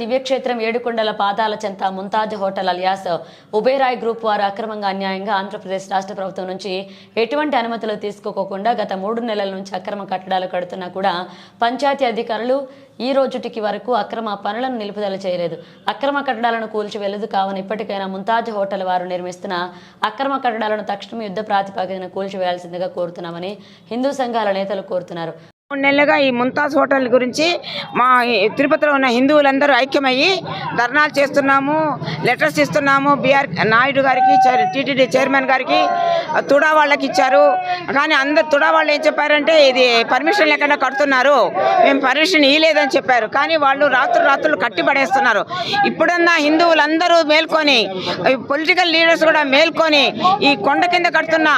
దివ్యక్షేత్రం ఏడుకొండల పాదాల చెంత Mumtaz hotel alias Oberoi group వారు అక్రమంగా అన్యాయంగా ఆంధ్రప్రదేశ్ రాష్ట్ర ప్రభుత్వం నుంచి ఎటువంటి అనుమతులు తీసుకోకుండా గత మూడు నెలల నుంచి అక్రమ కట్టడాలు కడుతున్నా కూడా పంచాయతీ అధికారులు ఈ రోజుటికి వరకు అక్రమ పనులను నిలుపుదల చేయలేదు. అక్రమ కట్టడాలను కూల్చివేయలేదు కావున ఇప్పటికైనా ముంతాజ్ హోటల్ వారు నిర్మిస్తున్న అక్రమ కట్టడాలను తక్షణం యుద్ధ ప్రాతిపదికన కూల్చివేయాల్సిందిగా కోరుతున్నామని హిందూ సంఘాల నేతలు కోరుతున్నారు. మూడు నెలలుగా ఈ ముంతాజ్ హోటల్ గురించి మా తిరుపతిలో ఉన్న హిందువులందరూ ఐక్యమయ్యి ధర్నాలు చేస్తున్నాము లెటర్స్ ఇస్తున్నాము. బీఆర్ నాయుడు గారికి టీటీడీ చైర్మన్ గారికి తుడా వాళ్ళకి ఇచ్చారు. కానీ అందరు తుడా వాళ్ళు ఏం చెప్పారంటే ఇది పర్మిషన్ లేకుండా కడుతున్నారు. మేము పర్మిషన్ ఇవ్వలేదని చెప్పారు. కానీ వాళ్ళు రాత్రులు రాత్రులు కట్టి పడేస్తున్నారు ఇప్పుడున్న హిందువులందరూ మేల్కొని పొలిటికల్ లీడర్స్ కూడా మేల్కొని ఈ కొండ కింద కడుతున్న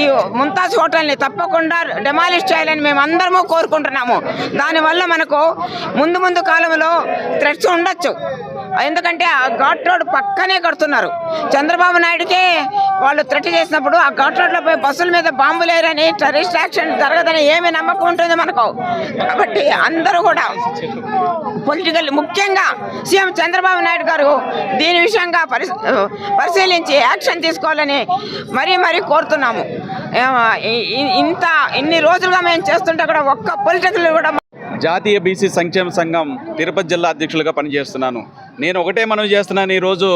ఈ ముంతాజ్ హోటల్ని తప్పకుండా డెమాలిష్ చేయాలని మేము అందరము కోరుకుంటున్నాము. దానివల్ల మనకు ముందు ముందు కాలంలో థ్రెట్స్ ఉండొచ్చు. ఎందుకంటే ఆ ఘాట్ రోడ్ పక్కనే కడుతున్నారు. చంద్రబాబు నాయుడుకే వాళ్ళు త్రెట్ చేసినప్పుడు ఆ ఘాట్ రోడ్లో పోయి బస్సుల మీద బాంబు లేరని టెర్రరిస్ట్ యాక్షన్ జరగదని ఏమి నమ్మకం ఉంటుంది మనకు. కాబట్టి అందరూ కూడా పొలిటికల్ ముఖ్యంగా సీఎం చంద్రబాబు నాయుడు గారు దీని విషయంగా పరిశీలించి యాక్షన్ తీసుకోవాలని మరీ మరీ కోరుతున్నాము. ఇంత ఇన్ని రోజులుగా మేము చేస్తుంటే కూడా ఒక్క పొలిటికల్ కూడా జాతీయ బీసీ సంక్షేమ సంఘం తిరుపతి జిల్లా అధ్యక్షులుగా పనిచేస్తున్నాను. నేను ఒకటే మనవి చేస్తున్నాను ఈరోజు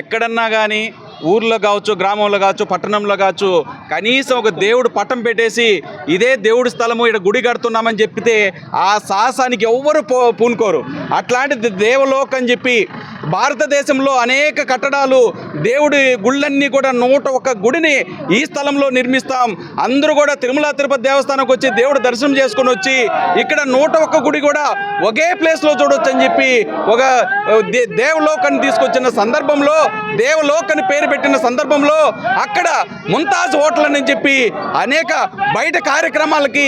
ఎక్కడన్నా కానీ ఊర్లో కావచ్చు గ్రామంలో కావచ్చు పట్టణంలో కావచ్చు కనీసం ఒక దేవుడు పట్టం పెట్టేసి ఇదే దేవుడి స్థలము ఇక్కడ గుడి కడుతున్నామని చెప్పితే ఆ సాహసానికి ఎవ్వరు పో పూనుకోరు. అట్లాంటిది దేవలోక్ అని చెప్పి భారతదేశంలో అనేక కట్టడాలు దేవుడి గుళ్ళన్నీ కూడా నూట ఒక గుడిని ఈ స్థలంలో నిర్మిస్తాం. అందరూ కూడా తిరుమల తిరుపతి దేవస్థానంకి వచ్చి దేవుడు దర్శనం చేసుకుని వచ్చి ఇక్కడ నూట ఒక్క గుడి కూడా ఒకే ప్లేస్లో చూడొచ్చు అని చెప్పి ఒక దే- తీసుకొచ్చిన సందర్భంలో దేవలోకని పేరు పెట్టిన సందర్భంలో అక్కడ ముంతాజ్ హోటల్ అని చెప్పి అనేక బయట కార్యక్రమాలకి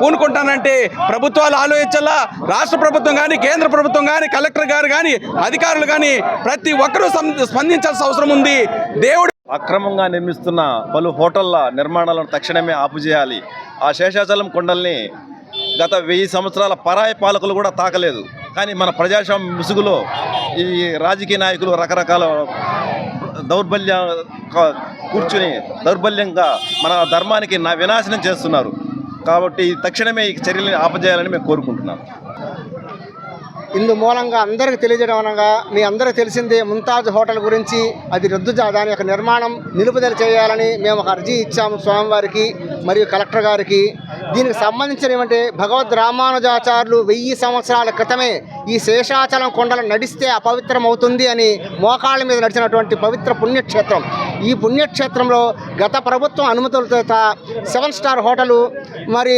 పూనుకుంటానంటే ప్రభుత్వాలు ఆలోచించాలా రాష్ట్ర ప్రభుత్వం కానీ కేంద్ర ప్రభుత్వం కానీ కలెక్టర్ గారు కానీ అధికారులు కానీ ప్రతి ఒక్కరూ స్పందించాల్సిన అవసరం ఉంది. దేవుడు అక్రమంగా నిర్మిస్తున్న పలు హోటళ్ళ నిర్మాణాలను తక్షణమే ఆపుచేయాలి ఆ శేషాచలం కొండల్ని గత వెయ్యి సంవత్సరాల పరాయి పాలకులు కూడా తాకలేదు. కానీ మన ప్రజాస్వామ్య ముసుగులో ఈ రాజకీయ నాయకులు రకరకాల దౌర్బల్య కూర్చుని దౌర్బల్యంగా మన ధర్మానికి నా వినాశనం చేస్తున్నారు. కాబట్టి తక్షణమే ఈ చర్యలను ఆపజేయాలని మేము కోరుకుంటున్నాం. ఇందు మూలంగా అందరికి తెలియజేయడం అనగా మీ అందరికీ తెలిసిందే ముంతాజ్ హోటల్ గురించి అది రద్దు దాని యొక్క నిర్మాణం నిలుపుదల చేయాలని మేము ఒక అర్జీ ఇచ్చాము స్వామివారికి మరియు కలెక్టర్ గారికి. దీనికి సంబంధించిన ఏమంటే భగవద్ రామానుజాచార్యులు వెయ్యి సంవత్సరాల క్రితమే ఈ శేషాచలం కొండలు నడిస్తే అపవిత్రం అవుతుంది అని మోకాళ్ళ మీద నడిచినటువంటి పవిత్ర పుణ్యక్షేత్రం. ఈ పుణ్యక్షేత్రంలో గత ప్రభుత్వం అనుమతులతో సెవెన్ స్టార్ హోటలు మరి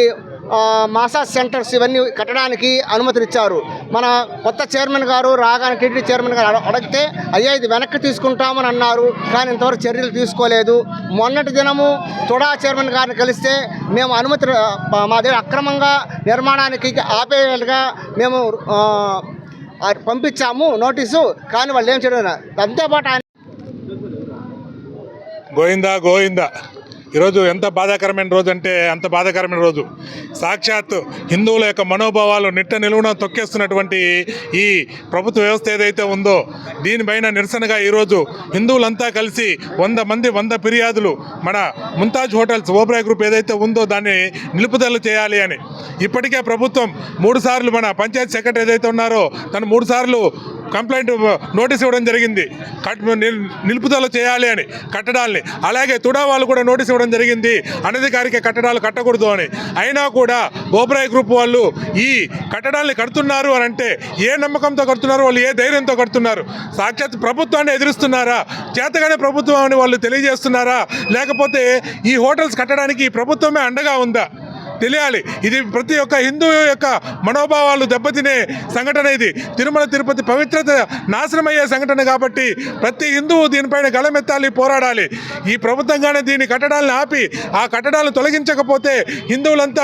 మాసాజ్ సెంటర్స్ ఇవన్నీ కట్టడానికి అనుమతినిచ్చారు. మన కొత్త చైర్మన్ గారు రాగానే టీటీడీ చైర్మన్ గారు అడ- అడిగితే అయ్యా ఇది వెనక్కి తీసుకుంటామని అన్నారు. కానీ ఇంతవరకు చర్యలు తీసుకోలేదు. మొన్నటి దినము తుడా చైర్మన్ గారిని కలిస్తే మేము అనుమతి మా దగ్గర అక్రమంగా నిర్మాణానికి ఆపేయాలిగా మేము పంపించాము నోటీసు. కానీ వాళ్ళు ఏం చేయడం అంతేపాటు గోవిందా గోవిందా. ఈరోజు ఎంత బాధాకరమైన రోజు అంటే అంత బాధాకరమైన రోజు. సాక్షాత్ హిందువుల యొక్క మనోభావాలు నిట్ట నిలువున తొక్కేస్తున్నటువంటి ఈ ప్రభుత్వ వ్యవస్థ ఏదైతే ఉందో దీనిపైన నిరసనగా ఈరోజు హిందువులంతా కలిసి వంద మంది వంద ఫిర్యాదులు మన ముంతాజ్ హోటల్స్ ఓబ్రాయ్ గ్రూప్ ఏదైతే ఉందో దాన్ని నిలుపుదల చేయాలి అని. ఇప్పటికే ప్రభుత్వం మూడుసార్లు మన పంచాయత్ సెక్రటరీ ఏదైతే ఉన్నారో తను మూడుసార్లు కంప్లైంట్ నోటీస్ ఇవ్వడం జరిగింది. కట్ నిలుపుదల చేయాలి అని కట్టడాల్ని. అలాగే తుడా వాళ్ళు కూడా నోటీస్ ఇవ్వడం జరిగింది. అనధికారిక కట్టడాలు కట్టకూడదు అని. అయినా కూడా బోబ్రాయ్ గ్రూప్ వాళ్ళు ఈ కట్టడాల్ని కడుతున్నారు అని అంటే ఏ నమ్మకంతో కడుతున్నారు వాళ్ళు ఏ ధైర్యంతో కడుతున్నారు? సాక్షాత్ ప్రభుత్వాన్ని ఎదురుస్తున్నారా? చేతగానే ప్రభుత్వం అని వాళ్ళు తెలియజేస్తున్నారా? లేకపోతే ఈ హోటల్స్ కట్టడానికి ప్రభుత్వమే అండగా ఉందా? తెలియాలి. ఇది ప్రతి ఒక్క హిందూ యొక్క మనోభావాలు దెబ్బతినే సంఘటన ఇది. తిరుమల తిరుపతి పవిత్రత నాశనమయ్యే సంఘటన కాబట్టి ప్రతి హిందువు దీనిపైన గళమెత్తాలి పోరాడాలి. ఈ ప్రభుత్వంగానే దీని కట్టడాలను ఆపి ఆ కట్టడాలను తొలగించకపోతే హిందువులంతా